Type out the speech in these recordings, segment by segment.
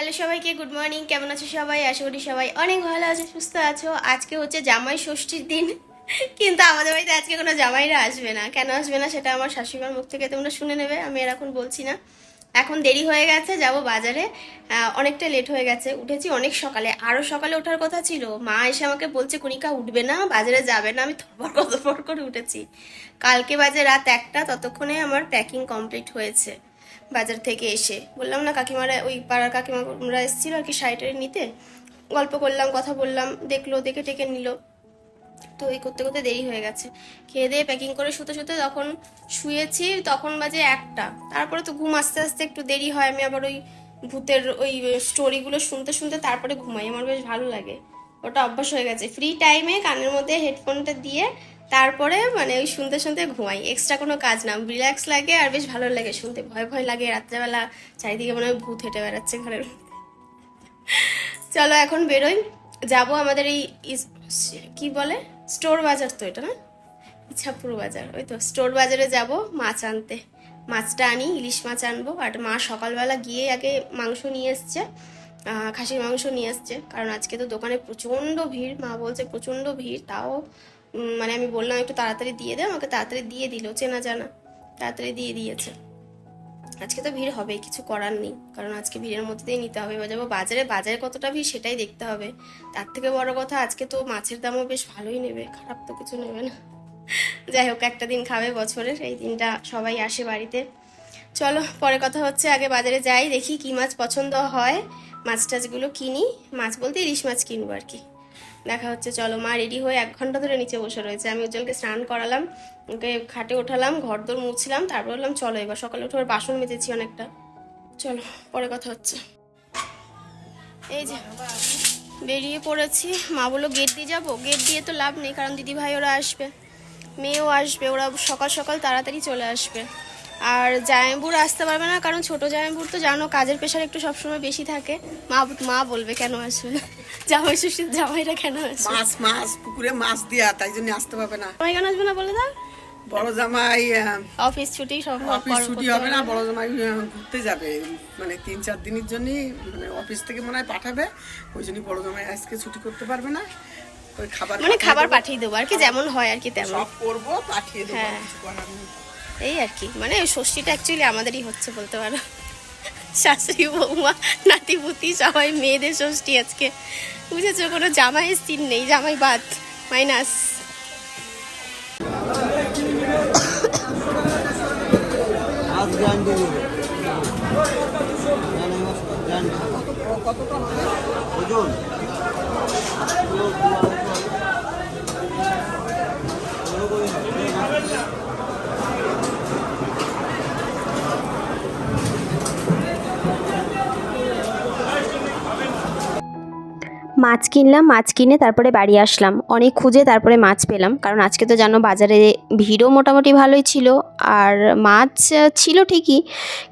Hello সবাইকে, good morning. কেমন আছো সবাই? আশা করি সবাই অনেক ভালো আছো, সুস্থ আছো। আজকে হচ্ছে জামাই ষষ্ঠীর দিন। কিন্তু আমাদের বাড়িতে আজকে কোনো জামাইরা আসবে না। কেন আসবে না সেটা আমার শাশুড়িমার মুখ থেকে তোমরা শুনে নেবে, আমি আর এখন বলছি না। এখন দেরি হয়ে গেছে, যাব বাজারে। অনেকটা লেট হয়ে গেছে, উঠেছি অনেক সকালে। আরও সকালে ওঠার কথা ছিল। মা এসে আমাকে বলছে, কুনিকা, উঠবে না, বাজারে যাবে না। আমি থরপর কতপর করে উঠেছি। কালকে বাজে রাত একটা, ততক্ষণে আমার প্যাকিং কমপ্লিট হয়েছে। বাজার থেকে এসে বললাম, না কাকিমারা, ওই পাড়ার কাকিমারা এসেছিল আর কি শাড়িটারি নিতে। গল্প করলাম, কথা বললাম, দেখল, দেখে টেকে নিল। তো এই করতে করতে দেরি হয়ে গেছে। খেয়ে দিয়ে প্যাকিং করে শুতে শুতে তখন শুয়েছি, তখন বাজে একটা। তারপরে তো ঘুম আস্তে আস্তে একটু দেরি হয়। আমি আবার ওই ভূতের ওই স্টোরিগুলো শুনতে শুনতে তারপরে ঘুমাই। আমার বেশ ভালো লাগে। ওটা অভ্যাস হয়ে গেছে। ফ্রি টাইমে কানের মধ্যে হেডফোনটা দিয়ে তারপরে মানে ওই শুনতে শুনতে ঘুমাই। এক্সট্রা কোনো কাজ না। রিল্যাক্স লাগে আর বেশ ভালো লাগে শুনতে। ভয় ভয় লাগে রাত্রেবেলা। চারিদিকে মনে হয় ভূত হেঁটে বেড়াচ্ছে ঘরের চলো এখন বেরোই। যাব আমাদের এই কি বলে? স্টোর বাজার তো এটা না? ইচ্ছাপুর বাজার। ওই তো স্টোর বাজারে যাব মাছ আনতে। মাছটা আনি, ইলিশ মাছ আনব। আর মা সকালবেলা গিয়ে আগে মাংস নিয়ে এসছে। খাসির মাংস নিয়ে এসছে। কারণ আজকে তো দোকানে প্রচণ্ড ভিড়। মা বলছে প্রচণ্ড ভিড়। তাও মানে আমি বললাম, একটু তাড়াতাড়ি দিয়ে দে, আমাকে তাড়াতাড়ি দিয়ে দিল, চেনা জানা। তাড়াতাড়ি দিয়ে দিয়েছে। আজকে তো ভিড় হবে, কিছু করার নেই। কারণ আজকে ভিড়ের মধ্যে দিয়ে নিতে হবে। যাব বাজারে বাজারে কতটা ভিড় সেটাই দেখতে হবে। তার থেকে বড় কথা, আজকে তো মাছের দামও বেশ ভালোই নেবে, খারাপ তো কিছু নেবে না। যাই হোক, একটা দিন খাবে বছরের, এই দিনটা সবাই আসে বাড়িতে। চলো, পরে কথা হচ্ছে, আগে বাজারে যাই, দেখি কি মাছ পছন্দ হয়। মাছ টাছগুলো কিনি। মাছ বলতে ইলিশ মাছ কিনবো আর কি। দেখা হচ্ছে, চলো, মা রেডি হয়ে এক ঘণ্টা ধরে নিচে বসে রয়েছে। আমি উজ্জ্বলকে স্নান করালাম, ওকে খাটে ওঠালাম ঘর দোর মুছলাম, তারপর বললাম, চলো, এবার সকালে উঠে ওর বাসন মেজেছি অনেকটা। চলো, পরে কথা হচ্ছে। এই যে, বেরিয়ে পড়েছি। মা বলল গেট দিয়ে যাব? গেট দিয়ে তো লাভ নেই, কারণ দিদি ভাই ওরা আসবে। মেয়েও আসবে, ওরা সকাল সকাল তাড়াতাড়ি চলে আসবে। আর জামাইবুর আসতে পারবে না কারণ ছোট জামাইবুর তো জানো কাজের প্রেশার একটু সবসময় বেশি থাকে। মা মা বলবে কেন আসবে? না জামাই ষষ্ঠীর জামাইরা কেন আসবে? মাছ মাছ পুকুরে মাছ দিয়া তাই জন্য আসতে পারবে না। জামাই কেন আসবে না বলে দাও? বড় জামাই অফিস ছুটি অফিস ছুটি হবে না বড় জামাই ঘুরতে যাবে। মানে তিন চার দিনের জন্য মানে অফিস থেকে মনে হয় পাঠাবে। ওই জন্য বড় জামাই আজকে ছুটি করতে পারবে না। ওই খাবার মানে খাবার পাঠিয়ে দেবো আর কি যেমন হয় আর কি তেমন। সব করব পাঠিয়ে দেবো এই আর কি। মানে ষষ্ঠীটা অ্যাকচুয়ালি আমাদেরই হচ্ছে বলতে পারো। শাশুড়ি, বৌমা নাতিপুতি সবাই মেয়েদের ষষ্ঠী আজকে। বুঝেছ, কোনো জামাইয়ের সিন নেই, জামাই বাদ মাইনাস মাছ কিনলাম, মাছ কিনে তারপরে বাড়ি আসলাম। অনেক খুঁজে তারপরে মাছ পেলাম। কারণ আজকে তো জানো বাজারে ভিড়ও মোটামুটি ভালোই ছিল। আর মাছ ছিল ঠিকই,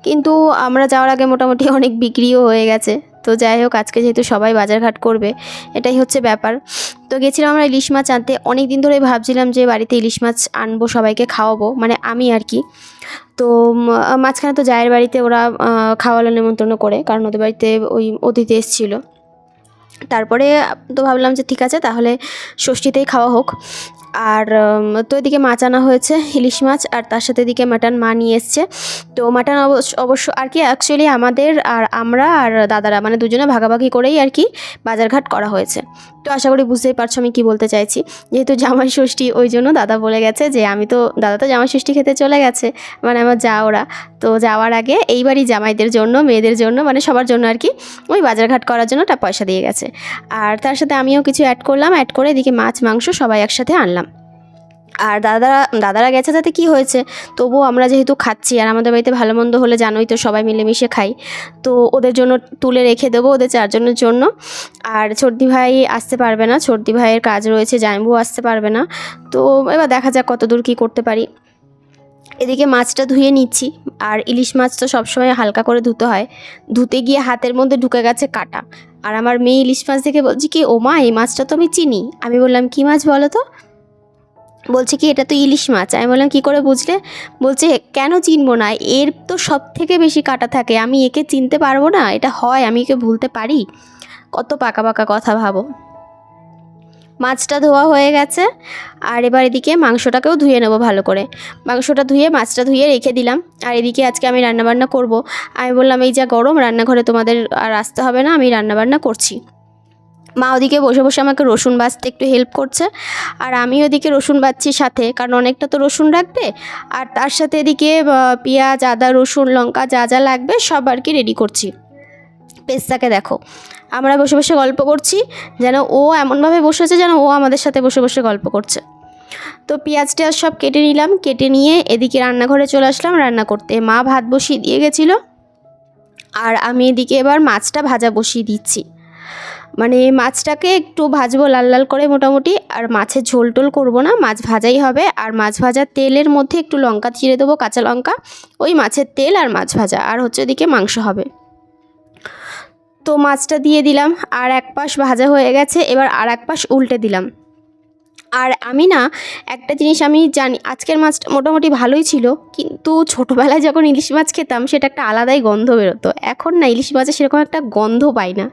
কিন্তু আমরা যাওয়ার আগে মোটামুটি অনেক বিক্রিও হয়ে গেছে। তো যাই হোক, আজকে যেহেতু সবাই বাজারঘাট করবে, এটাই হচ্ছে ব্যাপার। তো গেছিলাম আমরা ইলিশ মাছ আনতে। অনেক দিন ধরে ভাবছিলাম যে বাড়িতে ইলিশ মাছ আনব, সবাইকে খাওয়াবো মানে আমি আর কি। তো মাঝখানে তো জায়ের বাড়িতে ওরা খাওয়ালো নেমন্তন্ন করে, কারণ ওদের বাড়িতে ওই অতিথি এসেছিল। তারপরে তো ভাবলাম যে ঠিক আছে তাহলে ষষ্ঠীতেই খাওয়া হোক। আর তো এদিকে মাছ আনা হয়েছে, ইলিশ মাছ, আর তার সাথে এদিকে মাটন মা নিয়ে এসছে। তো মাটন অবশ্য আর কি অ্যাকচুয়ালি আমাদের আর আমরা আর দাদারা মানে দুজনে ভাগাভাগি করেই আর কি বাজারঘাট করা হয়েছে। তো আশা করি বুঝতেই পারছ আমি কি বলতে চাইছি। যেহেতু জামাই ষষ্ঠী, ওই জন্য দাদা বলে গেছে যে, আমি তো, দাদা তো জামাই ষষ্ঠী খেতে চলে গেছে মানে আমার যা ওরা। তো যাওয়ার আগে এইবারই জামাইদের জন্য, মেয়েদের জন্য মানে সবার জন্য আর কি, ওই বাজারঘাট করার জন্য একটা পয়সা দিয়ে গেছে। আর তার সাথে আমিও কিছু অ্যাড করলাম অ্যাড করে এদিকে মাছ, মাংস সবাই একসাথে আনলাম। আর দাদারা দাদারা গেছে তাতে কি হয়েছে? তবুও আমরা যেহেতু খাচ্ছি আর আমাদের বাড়িতে ভালো মন্দ হলে জানোই তো সবাই মিলেমিশে খাই। তো ওদের জন্য তুলে রেখে দেবো ওদের চারজনের জন্য। আর ছোটদি ভাই আসতে পারবে না ছর্দি ভাইয়ের কাজ রয়েছে জাইম্বু আসতে পারবে না। তো এবার দেখা যাক কত দূর কী করতে পারি। এদিকে মাছটা ধুয়ে নিচ্ছি। আর ইলিশ মাছ তো সবসময় হালকা করে ধুতে হয়। ধুতে গিয়ে হাতের মধ্যে ঢুকে গেছে কাটা। আর আমার মেয়ে ইলিশ মাছ দেখে বলছি কি ও মা এই মাছটা তো আমি চিনি। আমি বললাম, কি মাছ বলো তো? বলছে কি, এটা তো ইলিশ মাছ। আমি বললাম, কী করে বুঝলে? বলছে, কেন চিনবো না? এর তো সব থেকে বেশি কাটা থাকে। আমি একে চিনতে পারব না? এটা হয়, আমি একে ভুলতে পারি? কত পাকা পাকা কথা ভাবো। মাছটা ধোয়া হয়ে গেছে। আর এবার এদিকে মাংসটাকেও ধুয়ে নেব ভালো করে। মাংসটা ধুয়ে, মাছটা ধুয়ে রেখে দিলাম। আর এদিকে আজকে আমি রান্নাবান্না করব। আমি বললাম, এই যা গরম, রান্নাঘরে তোমাদের আর আসতে হবে না, আমি রান্নাবান্না করছি। মা ওদিকে বসে বসে আমাকে রসুন বাছতে একটু হেল্প করছে। আর আমি ওদিকে রসুন বাছছি সাথে, কারণ অনেকটা তো রসুন রাখবে। আর তার সাথে এদিকে পেঁয়াজ, আদা, রসুন, লঙ্কা যা যা লাগবে সব আর কি রেডি করছি। পেস্তাকে দেখো, আমরা বসে বসে গল্প করছি, যেন ও এমনভাবে বসেছে যেন ও আমাদের সাথে বসে বসে গল্প করছে। তো পেঁয়াজ টেয়াজ সব কেটে নিলাম, কেটে নিয়ে এদিকে রান্নাঘরে চলে আসলাম রান্না করতে। মা ভাত বসিয়ে দিয়ে গেছিল। আর আমি এদিকে এবার মাছটা ভাজা বসিয়ে দিচ্ছি। মানে মাছটাকে একটু ভাজবো লাল লাল করে মোটামুটি, আর মাছের ঝোল টোল করব না, মাছ ভাজাই হবে। আর মাছ ভাজা তেলের মধ্যে একটু লঙ্কা চিড়ে দেবো, কাঁচা লঙ্কা, ওই মাছের তেল আর মাছ ভাজা, আর হচ্ছে ওদিকে মাংস হবে। তো মাছটা দিয়ে দিলাম, আর এক পাশ ভাজা হয়ে গেছে, এবার আর এক পাশ উল্টে দিলাম। আর আমি না, একটা জিনিস আমি জানি, আজকের মাছটা মোটামুটি ভালোই ছিল, কিন্তু ছোটোবেলায় যখন ইলিশ মাছ খেতাম, সেটা একটা আলাদাই গন্ধ বেরোতো। এখন না, ইলিশ মাছে সেরকম একটা গন্ধ পাই না।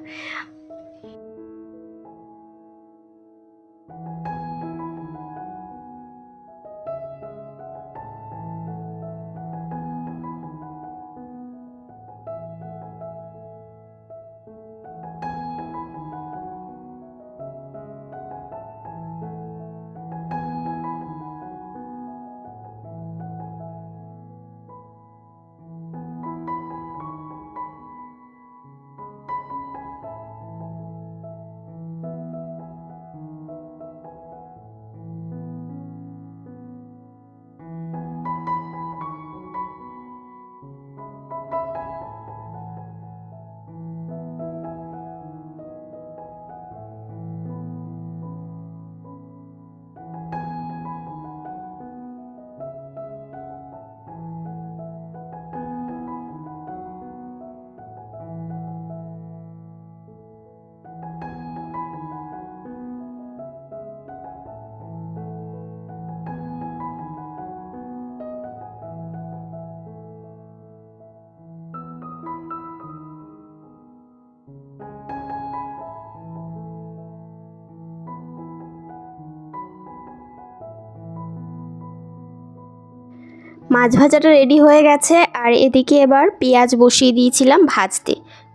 মাছ ভাজাটা রেডি হয়ে গেছে। আর এদিকে এবার পেঁয়াজ বসিয়ে দিয়েছিলাম ভাজতে।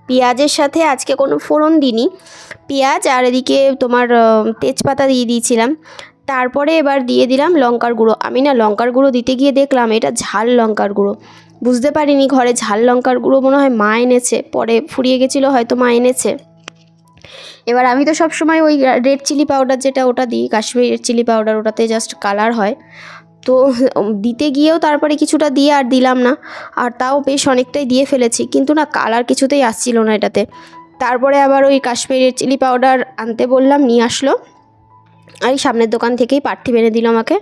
পেঁয়াজের সাথে আজকে কোনো ফোড়ন দিইনি। পেঁয়াজ আর এদিকে তোমার তেজপাতা দিয়ে দিয়েছিলাম। তারপরে এবার দিয়ে দিলাম লঙ্কার গুঁড়ো। আমি না লঙ্কার গুঁড়ো দিতে গিয়ে দেখলাম এটা ঝাল লঙ্কার গুঁড়ো। বুঝতে পারিনি ঘরে ঝাল লঙ্কার গুঁড়ো মনে হয় মা এনেছে। পরে ফুরিয়ে গেছিল হয়তো মা এনেছে। এবার আমি তো সব সময় ওই রেড চিলি পাউডার যেটা ওটা দিই। কাশ্মীর চিলি পাউডার ওটাতে জাস্ট কালার হয়। তো দিতে গিয়েও তারপরে কিছুটা দিয়ে আর দিলাম না। আর তাও বেশ অনেকটাই দিয়ে ফেলেছি। কিন্তু না, কালার কিছুতেই আসছিল না এটাতে। তারপরে আবার ওই কাশ্মীরি চিলি পাউডার আনতে বললাম, নিয়ে আসলো। আর সামনের দোকান থেকেই পার্থিব এনে দিল আমাকে।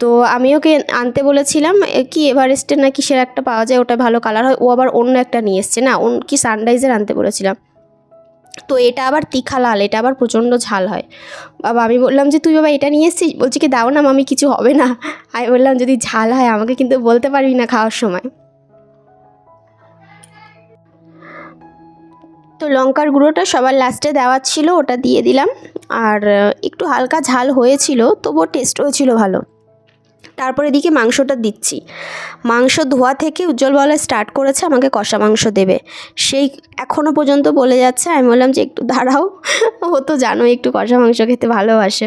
তো আমি ওকে আনতে বলেছিলাম কি এভারেস্টের না কিসের একটা পাওয়া যায়, ওটা ভালো কালার হয়। ও আবার অন্য একটা নিয়ে এসছে, না? কি সানরাইজের আনতে বলেছিলাম। তো এটা আবার তিখা লাল, এটা আবার প্রচণ্ড ঝাল হয়। বাবা, আমি বললাম যে, তুই বাবা এটা নিয়ে এসছিস? বলছি কি, দাও না মামি, কিছু হবে না। আমি বললাম, যদি ঝাল হয়, আমাকে কিন্তু বলতে পারবি না খাওয়ার সময়। তো লঙ্কার গুঁড়োটা সবার লাস্টে দেওয়া ছিল, ওটা দিয়ে দিলাম। আর, একটু হালকা ঝাল হয়েছিল, তবুও টেস্ট হয়েছিল ভালো। তারপর এদিকে মাংসটা দিচ্ছি। মাংস ধোয়া থেকে উজ্জ্বল বলা স্টার্ট করেছে, আমাকে কষা মাংস দেবে। সেই এখনও পর্যন্ত বলে যাচ্ছে, আমি বললাম যে একটু দাঁড়াও, ও তো জানো একটু কষা মাংস খেতে ভালোবাসে।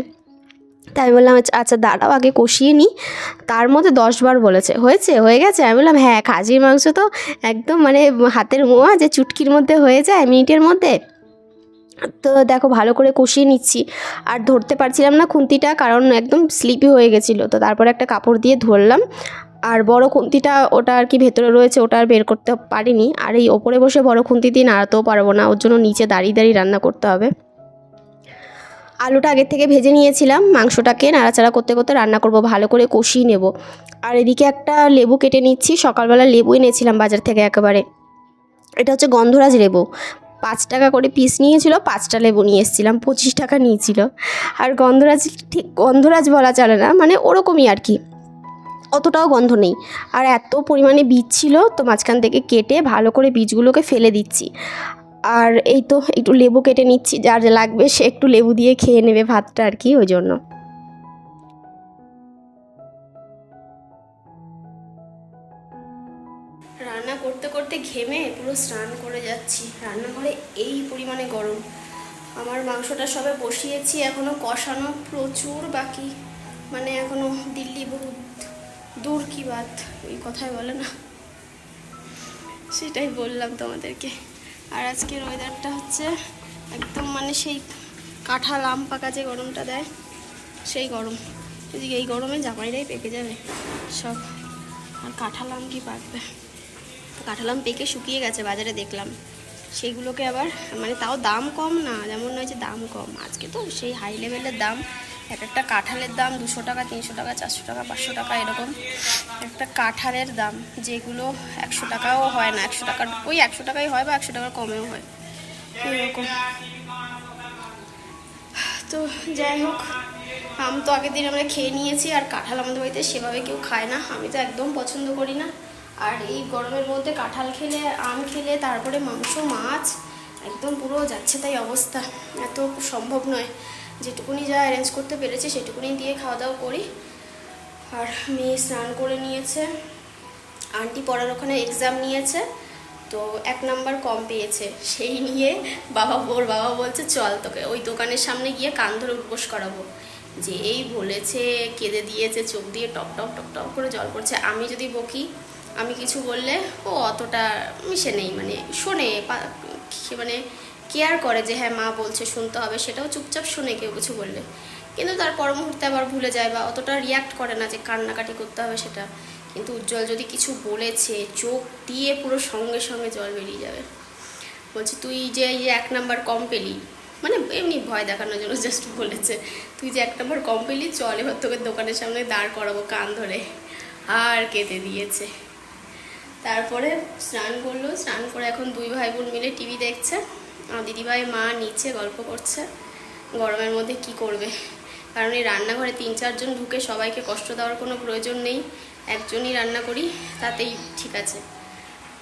তাই আমি বললাম আচ্ছা আচ্ছা দাঁড়াও, আগে কষিয়ে নিই তার মধ্যে দশবার বলেছে, হয়েছে, হয়ে গেছে? আমি বললাম হ্যাঁ খাসির মাংস তো একদম মানে হাতের মোয়া যে চুটকির মধ্যে হয়ে যায় মিনিটের মধ্যে। তো দেখো ভালো করে কষিয়ে নিচ্ছি। আর ধরতে পারছিলাম না খুন্তিটা, কারণ একদম স্লিপি হয়ে গেছিল। তো তারপরে একটা কাপড় দিয়ে ধরলাম। আর বড় খুন্তিটা ওটা আর কি ভেতরে রয়েছে, ওটা আর বের করতে পারিনি। আর এই ওপরে বসে বড় খুন্তি দিয়ে নাড়াতেও পারব না, ওর জন্য নিচে দাঁড়িয়ে দাঁড়িয়ে রান্না করতে হবে। আলুটা আগের থেকে ভেজে নিয়েছিলাম, মাংসটাকে নাড়াচাড়া করতে করতে রান্না করব, ভালো করে কষিয়ে নেব। আর এদিকে একটা লেবু কেটে নিচ্ছি, সকালবেলা লেবু এনেছিলাম বাজার থেকে একেবারে। এটা হচ্ছে গন্ধরাজ লেবু। পাঁচ টাকা করে পিস নিয়েছিল, পাঁচটা লেবু নিয়ে এসেছিলাম, পঁচিশ টাকা নিয়েছিল। আর গন্ধরাজ ঠিক, গন্ধরাজ বলা চলে না মানে ওরকমই আর কি। অতটাও গন্ধ নেই। আর এত পরিমাণে বীজ ছিল, তো মাঝখান থেকে কেটে ভালো করে বীজগুলোকে ফেলে দিচ্ছি। আর এই তো একটু লেবু কেটে নিচ্ছি, যার যা লাগবে সে একটু লেবু দিয়ে খেয়ে নেবে ভাতটা আর কি, ওই জন্য। পুরো স্নান করে যাচ্ছি। রান্নাঘরে এই পরিমাণে গরম। আমার মাংসটা সবে বসিয়েছি, এখনও কষানো প্রচুর বাকি। মানে এখনও দিল্লি বহুত দূর কি বাত, ওই কথাই বলে না। সেটাই বললাম তোমাদেরকে। আর আজকের ওয়েদারটা হচ্ছে একদম মানে সেই কাঁঠাল, আম পাকা যে গরমটা দেয়, সেই গরম। এদিকে এই গরমে জামাইরাই পেকে যাবে সব। আর কাঁঠাল আম কি পাকবে? কাঁঠাল আম পেকে শুকিয়ে গেছে, বাজারে দেখলাম। সেইগুলোকে আবার মানে তাও দাম কম না, যেমন নয় যে দাম কম। আজকে তো সেই হাই লেভেলের দাম, এক একটা কাঁঠালের দাম দুশো টাকা, তিনশো টাকা, চারশো টাকা, পাঁচশো টাকা এরকম। একটা কাঁঠালের দাম, যেগুলো একশো টাকাও হয় না, একশো টাকার, ওই একশো টাকাই হয় বা একশো টাকার কমেও হয়। এরকম। তো যাই হোক, আম তো আগের দিন আমরা খেয়ে নিয়েছি, আর কাঁঠাল আমাদের বাড়িতে সেভাবে কেউ খায় না। আমি তো একদম পছন্দ করি না। আর এই গরমের মধ্যে কাঁঠাল খেলে, আম খেলে, তারপরে মাংস, মাছ, একদম পুরো যাচ্ছে তাই অবস্থা। এত সম্ভব নয়। যেটুকুনি যা অ্যারেঞ্জ করতে পেরেছি, সেটুকুনি দিয়ে খাওয়া দাওয়া করি। আর মেয়ে স্নান করে নিয়েছে। আন্টি পড়ার ওখানে এক্সাম নিয়েছে, তো এক নাম্বার কম পেয়েছে। সেই নিয়ে বাবা ওর বাবা বলছে, চল তোকে ওই দোকানের সামনে গিয়ে কান ধরে উপোস করাবো। যে এই বলেছে, কেঁদে দিয়েছে, চোখ দিয়ে টপ টপ টপ টপ করে জল পড়ছে। আমি যদি বকি আমি কিছু বললে ও অতটা মিশে নেই মানে শোনে মানে কেয়ার করে যে হ্যাঁ মা বলছে শুনতে হবে, সেটাও চুপচাপ শুনে, কেউ কিছু বললে। কিন্তু তার পর মুহূর্তে আবার ভুলে যায় বা অতটা রিয়াক্ট করে না যে কান্নাকাটি করতে হবে সেটা। কিন্তু উজ্জ্বল যদি কিছু বলেছে, চোখ দিয়ে পুরো সঙ্গে সঙ্গে জল বেরিয়ে যাবে। বলছি, তুই যে এক নাম্বার কম পেলি। মানে এমনি ভয় দেখানোর জন্য জাস্ট বলেছে, তুই যে এক নাম্বার কম পেলি, চল এবার তোকে দোকানের সামনে দাঁড় করাবো কান ধরে। আর কেঁদে দিয়েছে। তারপরে স্নান করল। স্নান করে এখন দুই ভাই বোন মিলে টিভি দেখছে। দিদিভাই, মা নিচে গল্প করছে। গরমের মধ্যে কি করবে? কারণ এই রান্নাঘরে তিন চারজন ঢুকে সবাইকে কষ্ট দেওয়ার কোনো প্রয়োজন নেই। একজনই রান্না করি, তাতেই ঠিক আছে।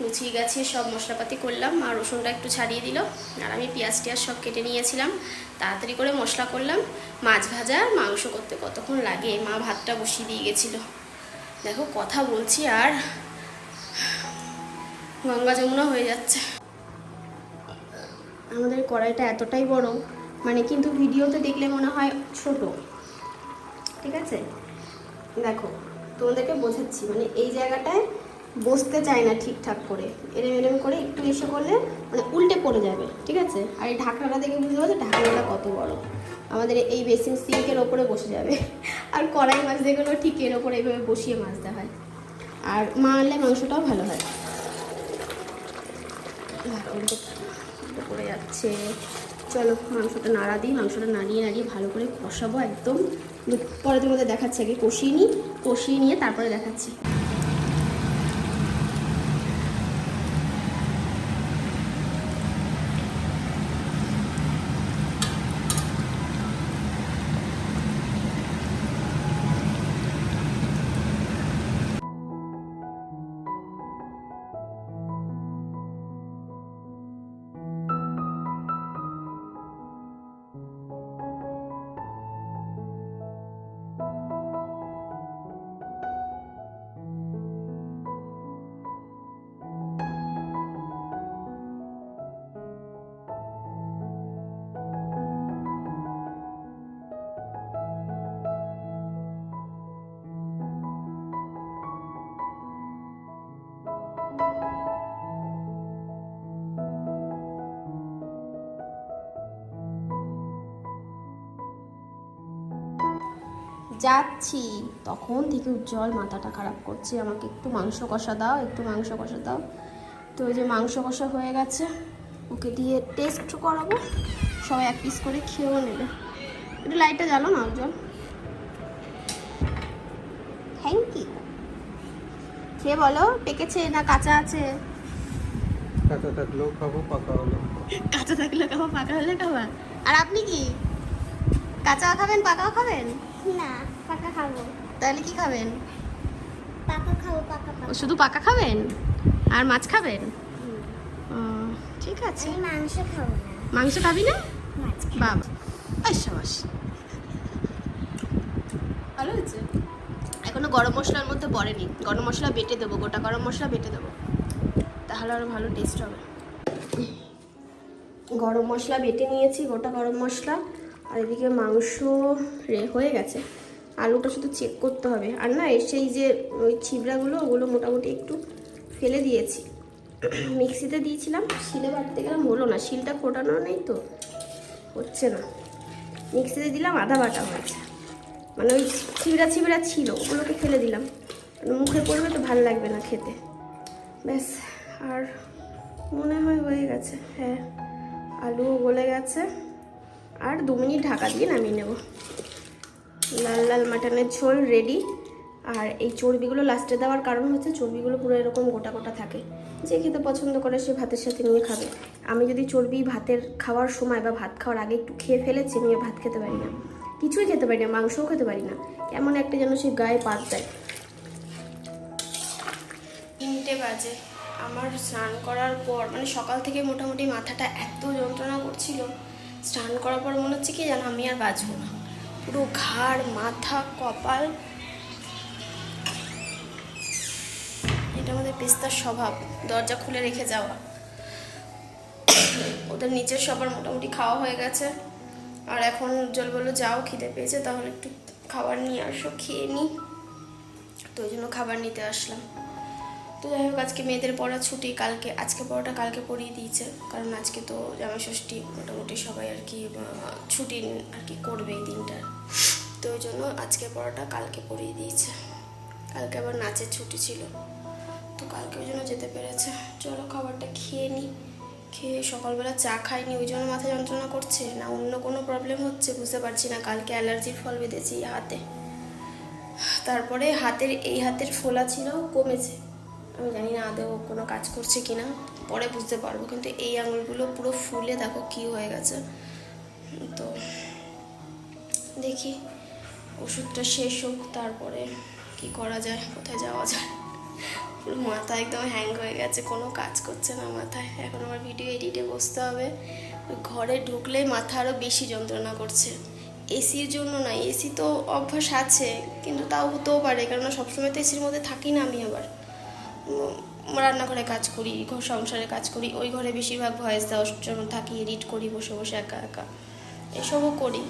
গুছিয়ে গাছিয়ে সব মশলাপাতি করলাম। আর রসুনটা একটু ছাড়িয়ে দিল। আর আমি পেঁয়াজ টিয়াজ সব কেটে নিয়েছিলাম। তাড়াতাড়ি করে মশলা করলাম। মাছ ভাজা আর মাংস করতে কতক্ষণ লাগে? মা ভাতটা বসিয়ে দিয়ে গেছিল। দেখো, কথা বলছি আর গঙ্গা যমুনা হয়ে যাচ্ছে। আমাদের কড়াইটা এতটাই বড় মানে কিন্তু ভিডিওতে দেখলে মনে হয় ছোট। ঠিক আছে? দেখো, তোমাদেরকে বোঝাচ্ছি মানে এই জায়গাটায় বসতে চায় না ঠিকঠাক করে। এরম এরম করে একটু এসে করলে মানে উল্টে পড়ে যাবে, ঠিক আছে? আর এই ঢাকনাটা দেখে বুঝতে পারছ ঢাকনাটা কত বড়। আমাদের এই বেসিন সিঙ্কের ওপরে বসে যাবে। আর কড়াই মাছ দেখলেও ঠিক এর ওপরে এইভাবে বসিয়ে মাজতে হয়। আর মা আনলে মাংসটাও ভালো হয়। পড়ে যাচ্ছে। চলো, মাংসটা নাড়া দিই, মাংসটা নাড়িয়ে নাড়িয়ে ভালো করে কষাবো একদম। পরে তোমাদের দেখাচ্ছি আগে, কষিয়ে নিই, কষিয়ে নিয়ে তারপরে দেখাচ্ছি। যাচ্ছি তখন থেকে উজ্জ্বল মাথাটা খারাপ করছে। আমাকে একটু মাংস কষা দাও একটু মাংস কষা দাও। তো ওই যে মাংস কষা হয়ে গেছে ওকে দিয়ে টেস্ট করাবো। সবাই এক পিস করে খেয়েও নেবে। একটু লাইটটা জ্বালো না উজ্জ্বল? থ্যাংক ইউ খেয়ে বলো পেকেছে না কাঁচা আছে? কাঁচা থাকলেও খাব পাকা খাব। কাঁচা থাকলে খাবা পাকা হলে খাবা। আর আপনি কি? কাঁচাও খাবেন পাকাও খাবেন? না পাকা খাব। তাহলে কি খাবেন? পাকা খাব পাকা ও শুধু পাকা খাবেন? আর মাছ খাবেন? ঠিক আছে। মাংস খাব না। মাংস খাবি না। বাবা এই সাবাস। ভালো হয়েছে? এখনও গরম মশলার মধ্যে পড়েনি। গরম মশলা বেটে দেবো গোটা গরম মশলা বেটে দেবো। তাহলে আরও ভালো টেস্ট হবে। গরম মশলা বেটে নিয়েছি গোটা গরম মশলা। আর এদিকে মাংস রে হয়ে গেছে। আলুটা শুধু চেক করতে হবে। আর না সেই যে ওই ছিবড়াগুলো, ওগুলো মোটামুটি একটু ফেলে দিয়েছি। মিক্সিতে দিয়েছিলাম, শিলে বাটতে গেলাম, হলো না। শিলটা ফোটানো নেই তো, হচ্ছে না। মিক্সিতে দিলাম আধা বাটা হয়েছে। মানে ওই ছিবড়া ছিবড়া ছিল, ওগুলোকে ফেলে দিলাম। মানে মুখে পড়বে তো, ভালো লাগবে না খেতে। ব্যাস, আর মনে হয় হয়ে গেছে। হ্যাঁ আলুও গলে গেছে। আর দু মিনিট ঢাকা দিয়ে নামিয়ে নেব। লাল লাল মাটনের ঝোল রেডি আর এই চর্বিগুলো লাস্টে দেওয়ার কারণ হচ্ছে চর্বিগুলো পুরো এরকম গোটা গোটা থাকে। যে খেতে পছন্দ করে সে ভাতের সাথে নিয়ে খাবে। আমি যদি চর্বি ভাতের খাওয়ার সময় বা ভাত খাওয়ার আগে একটু খেয়ে ফেলেছি, আমি ভাত খেতে পারি না। কিছুই খেতে পারি না, মাংসও খেতে পারি না। এমন একটা যেন সে গায়ে পাত দেয়। তিনটে বাজে। আমার স্নান করার পর মানে সকাল থেকে মোটামুটি মাথাটা এত যন্ত্রণা করছিল স্নান করার পর মনে হচ্ছে কি যেন আমি আর বাঁচবো না। পুরো ঘাড়, মাথা, কপাল। এটা আমাদের পেস্তার স্বভাব। দরজা খুলে রেখে যাওয়া। ওদের নিচের সবার মোটামুটি খাওয়া হয়ে গেছে। আর এখন জল বলল, যাও, খিদে পেয়েছে, তাহলে একটু খাবার নিয়ে আসো, খেয়ে নিই তো ওই জন্য খাবার নিতে আসলাম। তো যাই হোক, আজকে মেয়েদের পড়া ছুটি, কালকে, আজকে পড়াটা কালকে পড়িয়ে দিয়েছে। কারণ আজকে তো জামাই ষষ্ঠী মোটামুটি সবাই আর কি ছুটি আর কি করবে এই দিনটার তো ওই জন্য আজকে পড়াটা কালকে পড়িয়ে দিয়েছে। কালকে আবার নাচের ছুটি ছিল। তো কালকে ওই জন্য যেতে পেরেছে। চলো খাবারটা খেয়ে নিই খেয়ে সকালবেলা চা খাইনি। ওই জন্য মাথা যন্ত্রণা করছে। না অন্য কোনো প্রবলেম হচ্ছে, বুঝতে পারছি না। কালকে অ্যালার্জির ফল বেঁধেছি হাতে। তারপরে হাতের, এই হাতের ফোলা ছিল, কমেছে। আমি জানি না আদৌ কোনো কাজ করছে কি না, পরে বুঝতে পারব। কিন্তু এই আঙুলগুলো পুরো ফুলে দেখো কি হয়ে গেছে। তো দেখি ওষুধটা শেষ হোক, তারপরে কি করা যায়, কোথায় যাওয়া যায়। পুরো মাথা একদম হ্যাং হয়ে গেছে, কোনো কাজ করছে না মাথায়। এখন আমার ভিডিও এডিটে বসতে হবে। ঘরে ঢুকলেই মাথা আরও বেশি যন্ত্রণা করছে। এসির জন্য না এসি তো অভ্যাস আছে, কিন্তু তাও হতেও পারে। কেননা সবসময় তো এসির মধ্যে থাকি না আমি আবার। রান্নাঘরে কাজ করি, ঘর সংসারে কাজ করি, ওই ঘরে বেশিরভাগ ভয়েস দেওয়ার জন্য থাকি এডিট করি, বসে বসে একা একা। এসবও করি।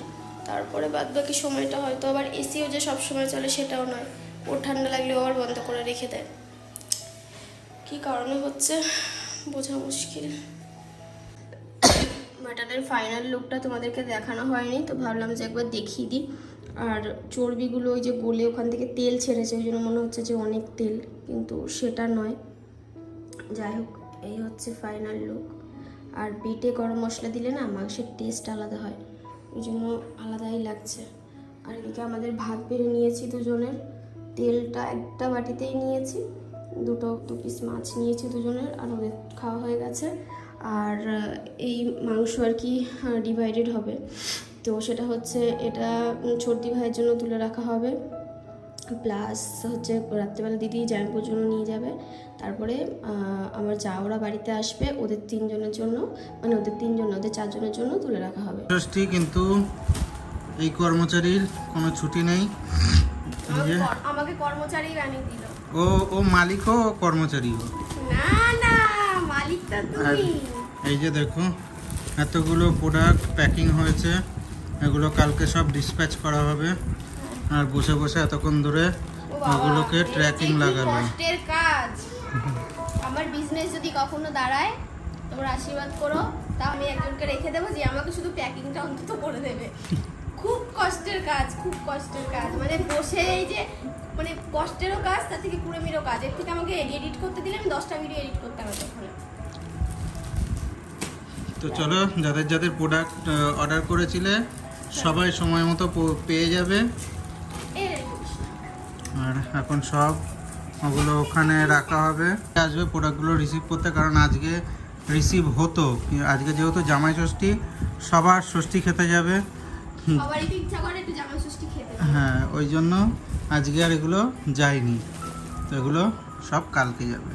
তারপরে বাদ বাকি সময়টা হয়তো আবার এসিও যে সব সময় চলে সেটাও নয়। ওর ঠান্ডা লাগলেও আবার বন্ধ করে রেখে দেয়। কি কারণে হচ্ছে? বোঝা মুশকিল। মাটনের ফাইনাল লুকটা তোমাদেরকে দেখানো হয়নি, তো ভাবলাম যে একবার দেখিয়ে দিই। আর চর্বিগুলো ওই যে গলে ওখান থেকে তেল ছেড়েছে, ওই জন্য মনে হচ্ছে যে অনেক তেল, কিন্তু সেটা নয়। যাই হোক, এই হচ্ছে ফাইনাল লুক আর বেটে গরম মশলা দিলে না মাংসের টেস্ট আলাদা হয়, ওই জন্য আলাদাই লাগছে। আর এদিকে আমাদের ভাত বেড়ে নিয়েছি দুজনের, তেলটা একটা বাটিতেই নিয়েছি, দুটো, দু পিস মাছ নিয়েছি দুজনের, আর ওদের খাওয়া হয়ে গেছে। আর এই মাংস আর কি ডিভাইডেড হবে। তো সেটা হচ্ছে এটা ছোটদি ভাইয়ের জন্য তুলে রাখা হবে। প্লাস হচ্ছে রাত্রেবেলা দিদি জামাইপুর জন্য নিয়ে যাবে। তারপরে আমার যাওরা বাড়িতে আসবে ওদের তিনজনের জন্য মানে ওদের তিনজন ওদের চারজনের জন্য তুলে রাখা হবে। ষষ্ঠী কিন্তু এই কর্মচারীর কোনো ছুটি নেই। আমাকে কর্মচারী বানিয়ে দিল। ও ও মালিকও ও কর্মচারীও না না মালিকটা আর এই যে দেখো এতগুলো প্রোডাক্ট প্যাকিং হয়েছে। এগুলো কালকে সব ডিসপ্যাচ করা হবে। আর বসে বসে এতক্ষণ ধরে ওগুলোকে ট্র্যাকিং লাগালো। কষ্টের কাজ। আমার বিজনেস যদি কখনো দাঁড়ায় তোমরা আশীর্বাদ করো। তা আমি একজনকে রেখে দেবো যে আমাকে শুধু প্যাকিংটা অন্তত করে দেবে। খুব কষ্টের কাজ খুব কষ্টের কাজ। মানে বসে এই যে মানে কষ্টেরও কাজ তার থেকে কুড়েমিরও কাজ। এর থেকে আমাকে এডিট করতে দিলে আমি দশটা ভিডিও এডিট করতে হবে তখন তো চলো যাদের যাদের প্রোডাক্ট অর্ডার করেছিলে সবাই সময় মতো পেয়ে যাবে। আর এখন সব ওগুলো ওখানে রাখা হবে। আসবে প্রোডাক্টগুলো রিসিভ করতে কারণ আজকে রিসিভ হতো। আজকে যেহেতু জামাই ষষ্ঠী সবার ষষ্ঠী খেতে যাবে। হ্যাঁ ওই জন্য আজকে আর এগুলো যায়নি। তো এগুলো সব কালকে যাবে।